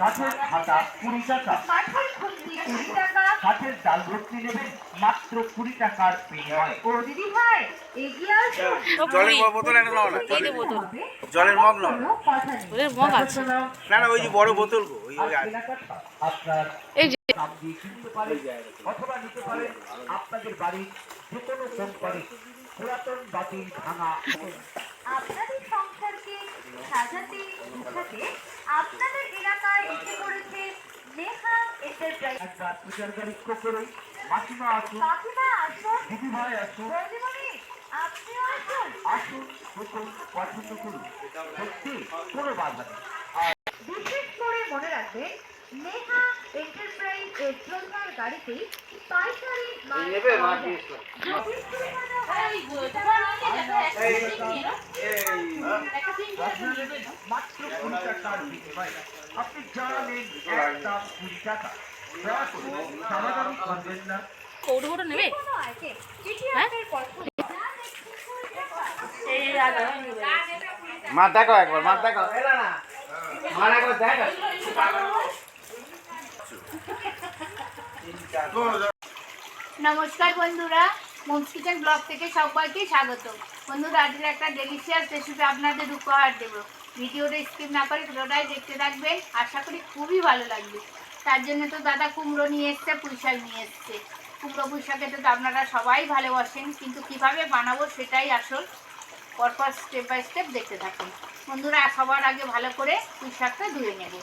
কাঠের খাতা কুড়ি টাকা। কাঠের ডাল ভর্তি নেবেন মাত্র কুড়ি টাকার বিনিময়ে। ও দিদি ভাই এগিয়ে আসুন। জলের বোতল একটা নাও না। জলের মগ নাও। মগ আছে। না না ওই যে বড় বোতল গো ওই আর ওই আছে। কেনাকাটা আপনার এই যে। দাম কিনতে পারেন অথবা নিতে পারেন আপনাদের বাড়ির যে কোনো কোম্পানি পুরাতন বাতিল ভাঙা। আপনাদের সংসারকে সাজাতে গুছাতে আপনাদের এলাকায় এসে পড়েছে নেহা এন্টারপ্রাইজ একবার পূজার করে মাসিমা আসুন কাকিমা আসুন দিদি ভাই আসুন বৌদিমণি আপনিও আসুন আসুন দেখুন পছন্দ করুন সত্যি কোনো বাধা নেই বিশেষ করে মনে রাখবেন নেহা এন্টারপ্রাইজ এর শ্রদ্ধার গাড়িতে পাইকারি মাল পাওয়া যায়। হয়, আপনারা নেবেন মাত্র কুড়ি টাকার বিনিময়ে আপনি যা নেন একদম কুড়ি টাকা দয়া করে দামাদামি করবেন না কৌটো কৌটো নেবে কোনো আছে, চিঠি? আপনার পছন্দ। যা দেখছি কুড়ি টাকা। এই আগে মা দেখো একবার মা দেখো মা একবার দেখো নমস্কার বন্ধুরা মোমস কিচেন ব্লগ থেকে সবাইকে স্বাগত বন্ধুরা আজকে একটা ডেলিশিয়াস রেসিপি আপনাদের উপহার দেবো। ভিডিওটা স্কিপ না করে পুরোটাই দেখতে থাকবেন। আশা করি খুবই ভালো লাগবে। তার জন্য তো দাদা কুমড়ো নিয়ে এসছে, পুঁই শাক নিয়ে এসছে। কুমড়ো, পুঁই শাকেতে তো আপনারা সবাই ভালোবাসেন, কিন্তু কীভাবে বানাবো সেটাই আসল। পরপর স্টেপ বাই স্টেপ দেখতে থাকুন। বন্ধুরা, সবার আগে ভালো করে পুঁই শাকটা ধুয়ে নেব।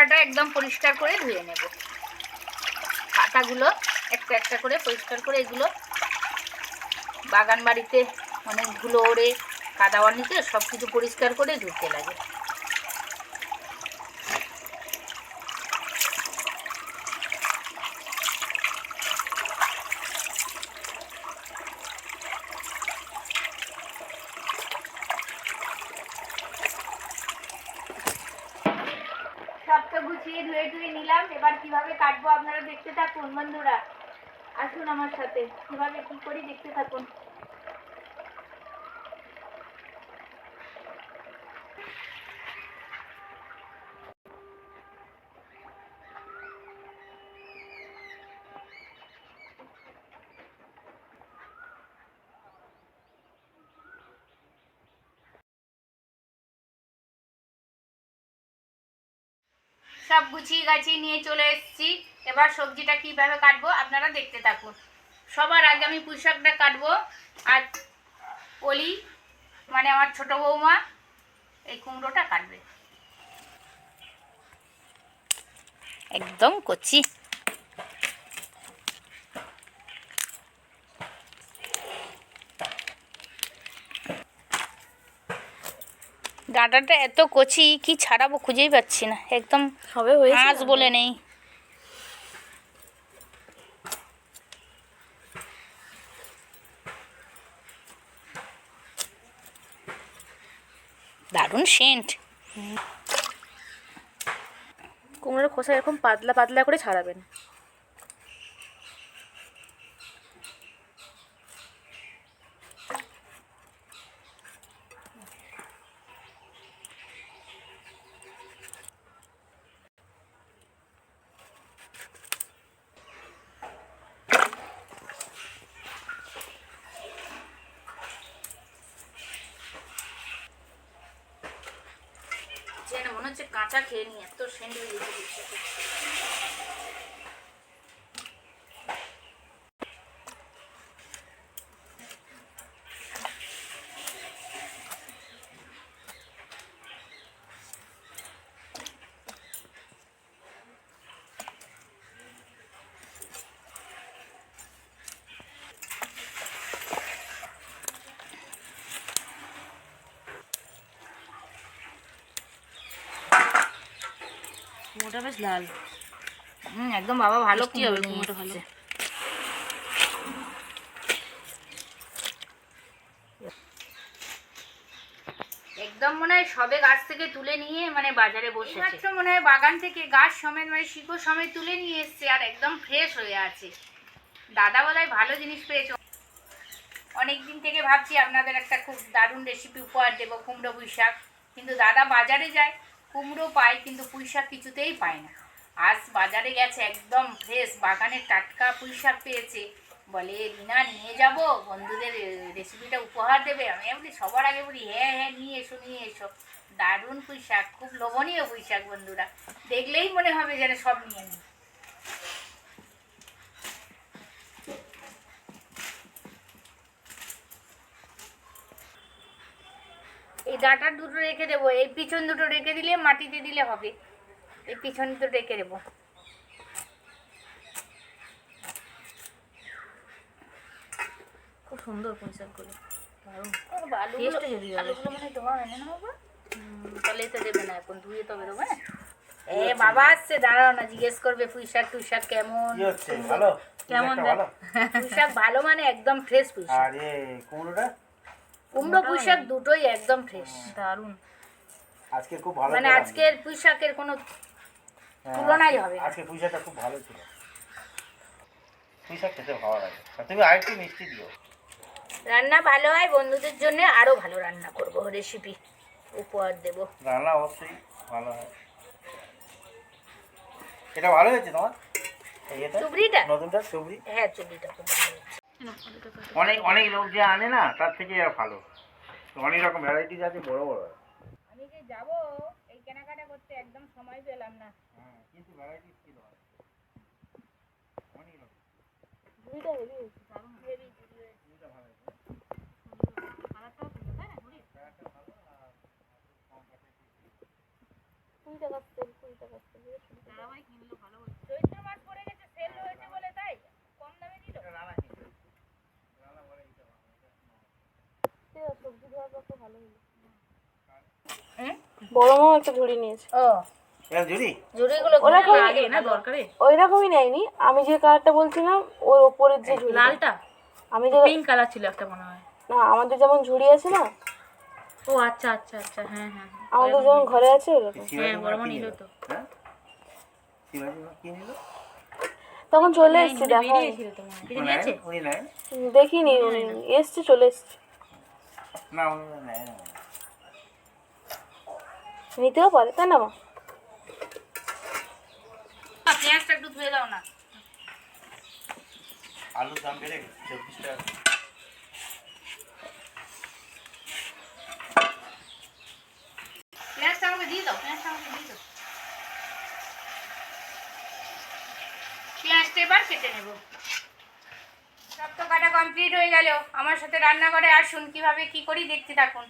এই একদম পরিষ্কার করে ধুয়ে নেব। পাতাগুলো একটা একটা করে পরিষ্কার করে এগুলো বাগান বাড়িতে অনেক ধুলো ওড়ে কাদাওয়ানিতে সব কিছু পরিষ্কার করে ধুতে লাগে সব গুছিয়ে ধুয়ে ধুয়ে নিলাম। এবার কীভাবে কাটবো আপনারা দেখতে থাকুন বন্ধুরা। আসুন আমার সাথে। কীভাবে কি করি দেখতে থাকুন। সব গুছিয়ে গাছিয়ে নিয়ে চলে এসেছি। এবার সবজিটা কীভাবে কাটবো আপনারা দেখতে থাকুন। সবার আগে আমি পুঁই শাকটা কাটবো। আর অলি মানে আমার ছোট বৌমা, এই কুমড়োটা কাটবে। একদম কচি। ডাঁটাটা এত কচি কি ছাড়াবো খুঁজেই পাচ্ছি না। একদম হবে আঁশ বলে নেই। দারুণ সেন্ট কুমড়োর খোসা এরকম পাতলা পাতলা করে ছাড়াবেন যেন মনে হচ্ছে কাঁচা খেয়ে নিয়ে এত সেন্ট বেরিয়েছে কুমড়োটা বেশ লাল। হুম একদম বাবা ভালো মিষ্টি হবে কুমড়ো কুমড়োটা ভালো। একদম মনে হয় সবে গাছ থেকে তুলে নিয়ে মানে বাজারে বসেছে। মাত্র মনে হয় বাগান থেকে গাছ সমেত মানে শিকড় সমেত তুলে নিয়ে এসছে আর একদম ফ্রেশ হয়ে আছে। দাদা বলায় ভালো জিনিস পেয়েছ। অনেক দিন থেকে ভাবছি আপনাদের একটা খুব দারুণ রেসিপি উপহার দেবো কুমড়ো পুঁই শাক কিন্তু দাদা বাজারে যায় কুমড়ো পায় কিন্তু পুঁইশাক কিছুতেই পায় না। আজ বাজারে গেছে একদম ফ্রেশ বাগানের টাটকা পুঁই শাক পেয়েছে। বলে, রিনা, নিয়ে যাব? বন্ধুদের রেসিপিটা উপহার দেবে? আমি বলি, সবার আগে বলি হ্যাঁ হ্যাঁ নিয়ে এসো নিয়ে এসো। দারুণ পুঁইশাক, খুব লোভনীয় পুঁইশাক বন্ধুরা। দেখলেই মনে হবে যেন সব নিয়ে নিই ডাঁটার দুটো রেখে দেবো। এই পিছন দুটো রেখে দিলে মাটিতে দিলে হবে। এই পিছন দুটো রেখে দেবো। খুব সুন্দর বাবা? হুম, তাহলে তো দেবে না এখন ধুয়ে তবে দেবো হ্যাঁ এ বাবা আসছে দাঁড়াও না জিজ্ঞেস করবে পুঁই শাক টুই শাক কেমন? ভালো? কেমন? ভালো? পুঁই শাক ভালো মানে একদম ফ্রেশ পুঁই শাক। আর এ কুমড়োটা? কুমড়ো পুঁই শাক দুটোই একদম ফ্রেশ দারুণ। আজকে খুব ভালো মানে আজকের পুঁই শাকের কোনো হ্যাঁ, তুলনাই হবে আজকে পুঁই শাকটা খুব ভালো ছিল। পুঁই শাক খেতে ভালো লাগে। তুমি আরেকটু মিষ্টি দিও। রান্না ভালো হয় বন্ধুদের জন্য আরও ভালো রান্না করব। রেসিপি উপহার দেব। রান্না অবশ্যই ভালো হয়। এটা ভালো হয়েছে তোমার? এই এটা? চুবড়িটা? নতুনটা? সবজি হ্যাঁ চুবড়িটা খুব ভালো হয়েছে। অনেক অনেক লোক যে আনে না তার থেকে এরা ভালো। অনেক রকম ভ্যারাইটিস আছে বড় বড়। আমি যে যাব এই কেনাকাটা করতে একদম সময় পেলাম না। হ্যাঁ কিন্তু ভ্যারাইটিস ছিল অনেক রকম। হেভি ভালো কুড়ি টাকা টাকা চৈত্র মাস পড়ে গেছে সেল হয়েছে বলে তাই কম দামে দিল এটা রান্না কিন্তু রান্না বলে দিতে হবে একটা ঝুড়ি নিয়েছে। ও। নেয়নি। আমি যে কালারটা বলছিলাম ওর ওপরের যে ঝুড়ি লালটা? আমি যে পিঙ্ক কালার ছিল একটা মনে হয়। না আমাদের যেমন ঝুড়ি আছে না ও আচ্ছা আচ্ছা আচ্ছা হ্যাঁ হ্যাঁ হ্যাঁ। আমাদের যেমন ঘরে আছে ওরকম হ্যাঁ বড় মা নিল তো। হ্যাঁ? তখন চলে এসছি দেখা হয়। দেখিনি উনি এসছে চলে এসছে। না উনি নেন না। নিতেও পারে তাই না মা পেঁয়াজটা একটু ধুয়ে দাও না। আলুর দাম বেড়ে গেছে চব্বিশ টাকা। পেঁয়াজটা আমাকে দিয়ে দাও পেঁয়াজটা আমাকে দিয়ে দাও। পেঁয়াজটা এবার কেটে নেব। তো কমপ্লিট হয়ে গেল। আমার সাথে রান্না করে আসুন, কীভাবে কি করি দেখতে থাকুন।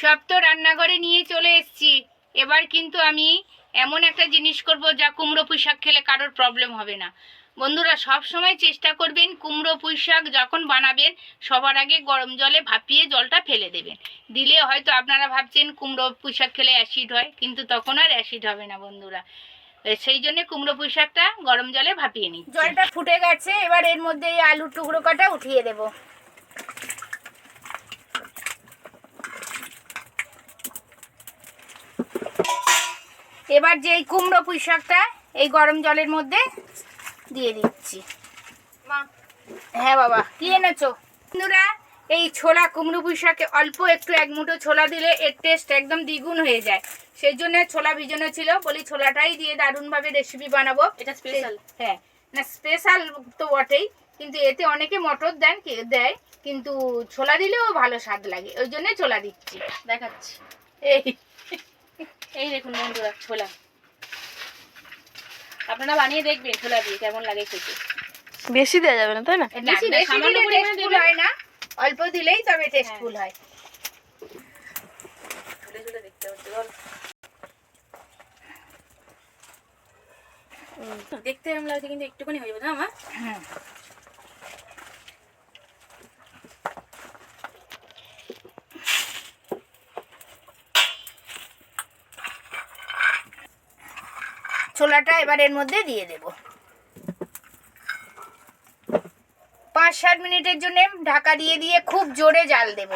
সব তো রান্নাঘরে নিয়ে চলে এসেছি। এবার কিন্তু আমি এমন একটা জিনিস করব যা কুমড়ো পুঁই শাক খেলে কারোর প্রবলেম হবে না। বন্ধুরা, সব সময় চেষ্টা করবেন কুমড়ো পুঁই শাক যখন বানাবেন, সবার আগে গরম জলে ভাপিয়ে জলটা ফেলে দেবেন। দিলে হয়তো আপনারা ভাবছেন কুমড়ো পুঁই শাক খেলে অ্যাসিড হয়, কিন্তু তখন আর অ্যাসিড হবে না বন্ধুরা। সেই জন্য কুমড়ো পুঁই শাকটা গরম জলে ভাপিয়ে নিই জলটা ফুটে গেছে, এবার এর মধ্যে এই আলুর টুকরো কাটা উঠিয়ে দেবো। এবার যে কুমড়ো পুঁই শাকটা এই গরম জলের মধ্যে দিয়ে দিচ্ছি। হ্যাঁ বাবা কি এনেছো? বন্ধুরা এই ছোলা কুমড়ো পুঁই শাকে অল্প একটু এক মুঠো ছোলা দিলে এর টেস্ট একদম দ্বিগুণ হয়ে যায়। সেই জন্য ছোলা ভিজানো ছিল বলি ছোলাটাই দিয়ে দারুণভাবে রেসিপি বানাবো। এটা স্পেশাল হ্যাঁ না স্পেশাল তো বটেই কিন্তু এতে অনেকে মটর দেন কে- দেয় কিন্তু ছোলা দিলেও ভালো স্বাদ লাগে ওই জন্য ছোলা দিচ্ছি। দেখাচ্ছি। এই। এই দেখুন বন্ধুরা ছোলা। আপনারা বানিয়ে দেখবেন ছোলা দিয়ে কেমন লাগে খেতে। বেশি দেওয়া যাবে না তাই না? বেশি সামান্য দিলে পরিমাণে টেস্টফুল হয় না। অল্প দিলেই তবে টেস্টফুল হয়। ছোলে ছোলে দেখতে হচ্ছে বল দেখতে এরকম লাগছে কিন্তু একটুখানি হয়ে যাবে না আমার হুম। ছোলাটা এবার এর মধ্যে দিয়ে দেব। পাঁচ সাত মিনিটের জন্য ঢাকা দিয়ে দিয়ে খুব জোরে জাল দেব।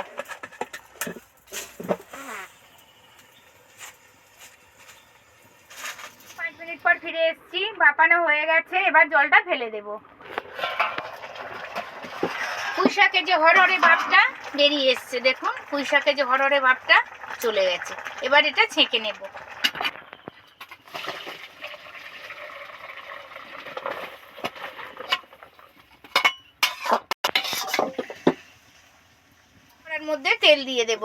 পাঁচ মিনিট পর ফিরে এসছি, বাপানো হয়ে গেছে, এবার জলটা ফেলে দেব। পুঁইশাকের যে হরহরে ভাবটা, বেরিয়ে এসছে দেখুন, পুঁইশাকের যে হরহরে ভাবটা চলে গেছে। এবার এটা ছেঁকে নেব। তেল দিয়ে দেব।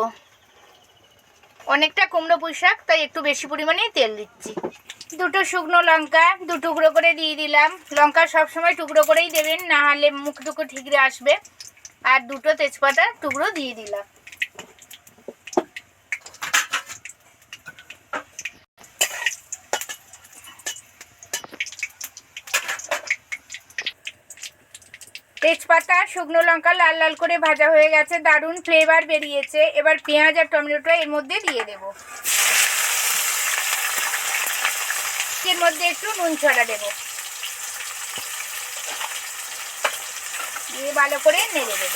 অনেকটা কুমড়ো পুঁই শাক তাই একটু বেশি পরিমাণে তেল দিচ্ছি। দুটো শুকনো লঙ্কা, দু টুকরো করে দিয়ে দিলাম। লঙ্কা সবসময় টুকরো করেই দেবেন, না হলে মুখ টুকু ঠিকরে আসবে। আর দুটো তেজপাতা টুকরো দিয়ে দিলাম। তেজপাতা, শুকনো লঙ্কা লাল লাল করে ভাজা হয়ে গেছে, দারুণ ফ্লেভার বেরিয়েছে। এবার পেঁয়াজ আর টমেটোটা এর মধ্যে দিয়ে দেব। এর মধ্যে একটু নুন ছড়া দেব। দিয়ে ভালো করে নেড়ে দেব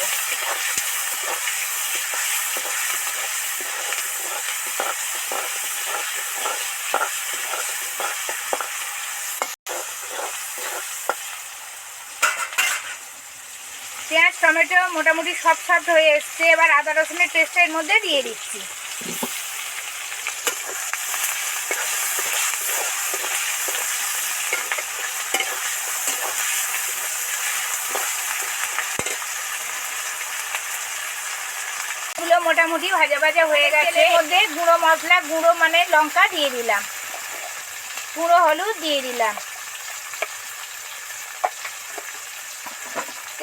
পেঁয়াজ টমেটো মোটামুটি সব সফট হয়ে এসছে। এবার আদা রসুনের পেস্টটা এর মধ্যে দিয়ে দিচ্ছি। গুলো মোটামুটি ভাজা ভাজা হয়ে গেছে। এর মধ্যে গুঁড়ো মশলা, গুঁড়ো মানে লঙ্কা দিয়ে দিলাম। গুঁড়ো হলুদ দিয়ে দিলাম।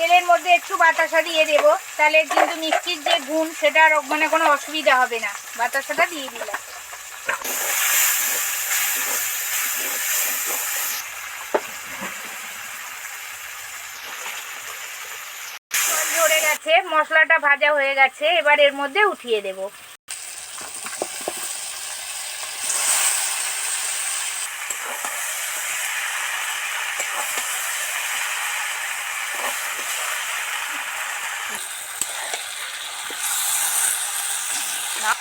তেলের মধ্যে একটু বাতাসা দিয়ে দেব। তাহলে কিন্তু মিষ্টির যে গুণ সেটা আর মানে কোনো অসুবিধা হবে না। বাতাসাটা দিয়ে দিলাম। গেছে, মশলাটা ভাজা হয়ে গেছে, এবার এর মধ্যে উঠিয়ে দেব।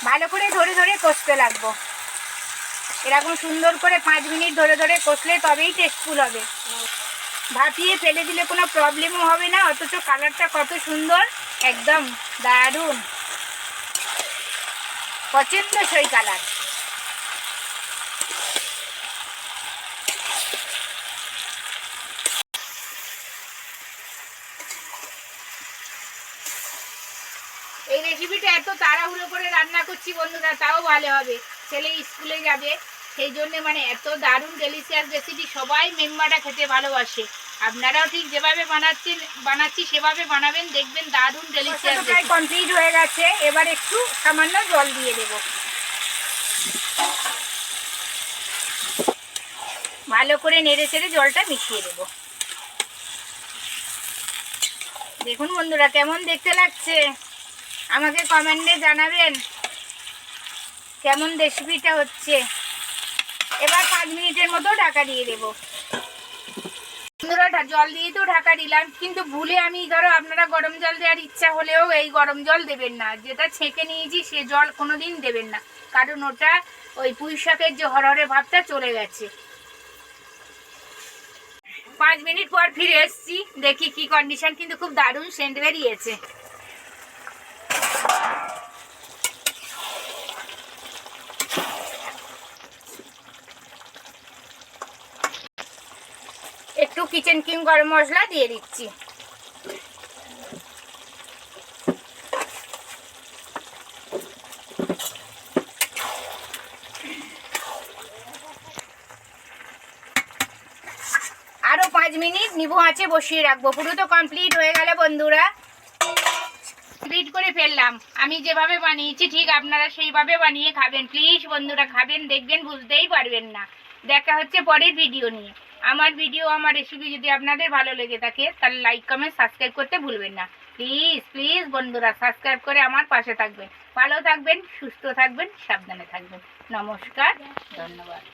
ভালো করে ধরে ধরে কষতে লাগবো। এরকম সুন্দর করে পাঁচ মিনিট ধরে ধরে কষলে তবেই টেস্টফুল হবে। ভাপিয়ে ফেলে দিলে কোনো প্রবলেমও হবে না, অথচ কালারটা কত সুন্দর, একদম দারুণ। পছন্দ সই কালার এই রেসিপিটা এত তাড়াহুড়ো করে রান্না করছি বন্ধুরা তাও ভালো হবে। ছেলে স্কুলে যাবে সেই জন্য মানে এত দারুণ ডেলিশিয়াস রেসিপি সবাই মেম্বারটা খেতে ভালোবাসে। আপনারাও ঠিক যেভাবে বানাচ্ছেন বানাচ্ছি সেভাবে বানাবেন দেখবেন দারুণ ডেলিশিয়াস প্রায় কমপ্লিট হয়ে গেছে এবার একটু সামান্য জল দিয়ে দেব। ভালো করে নেড়ে চেড়ে জলটা মিশিয়ে দেব। দেখুন বন্ধুরা কেমন দেখতে লাগছে? আমাকে কমেন্টে জানাবেন কেমন রেসিপিটা হচ্ছে। এবার পাঁচ মিনিটের মতো ঢাকা দিয়ে দেব। বন্ধুরা, জল দিয়ে তো ঢাকা দিলাম, কিন্তু ভুলে আমি, ধরো, আপনারা গরম জল দেওয়ার ইচ্ছা হলেও এই গরম জল দেবেন না। যেটা ছেঁকে নিয়েছি, সে জল কোনো দিন দেবেন না, কারণ ওটা ওই পুঁই শাকের যে হরহরে ভাবটা চলে গেছে। পাঁচ মিনিট পর ফিরে এসেছি, দেখি কি কন্ডিশন কিন্তু খুব দারুণ সেন্ট বেরিয়েছে একটু কিচেন কিং গরম মশলা দিয়ে দিচ্ছি। আরও পাঁচ মিনিট নিভু আছে বসিয়ে রাখব। পুরো তো কমপ্লিট হয়ে গেল বন্ধুরা। কমপ্লিট করে ফেললাম। আমি যেভাবে বানিয়েছি, ঠিক আপনারা সেইভাবে বানিয়ে খাবেন। প্লিজ বন্ধুরা, খাবেন, দেখবেন বুঝতেই পারবেন না। দেখা হচ্ছে পরের ভিডিও নিয়ে। আমার ভিডিও আমার রেসিপি যদি আপনাদের ভালো লেগে থাকে তাহলে লাইক কমেন্ট সাবস্ক্রাইব করতে ভুলবেন না। প্লিজ প্লিজ বন্ধুরা সাবস্ক্রাইব করে আমার পাশে থাকবেন। ভালো থাকবেন সুস্থ থাকবেন সাবধানে থাকবেন। নমস্কার ধন্যবাদ।